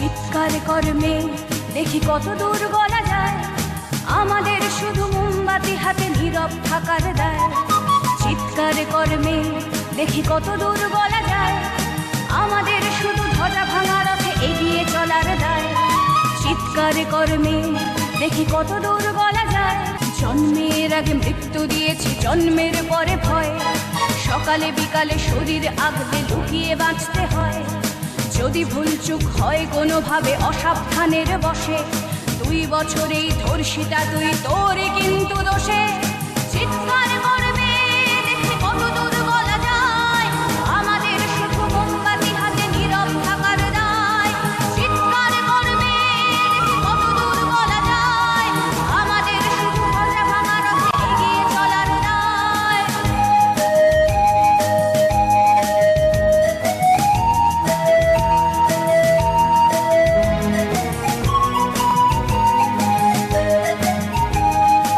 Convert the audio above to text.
চিৎকার কর্মে, দেখি কত দূর গলা যায়। আমাদের শুধু মোমবাতি হাতে নীরব থাকার দেয়। চিৎকার কর্মে, দেখি কত দূর গলা যায়। আমাদের শুধু ধ্বজা ভাঙা রথে এগিয়ে চলার দায়। চিৎকার কর্মে, দেখি কত দূর গলা যায়। জন্মের আগে মৃত্যু দিয়েছি, জন্মের পরে ভয়। সকালে বিকালে শরীর আগলে লুকিয়ে বাঁচতে হয়। যদি ভুলচুক হয় কোনোভাবে অসাবধানের বসে দুই বছরেই ধর্ষিতা তুই তোরে কিন্তু দোষে। চিৎকার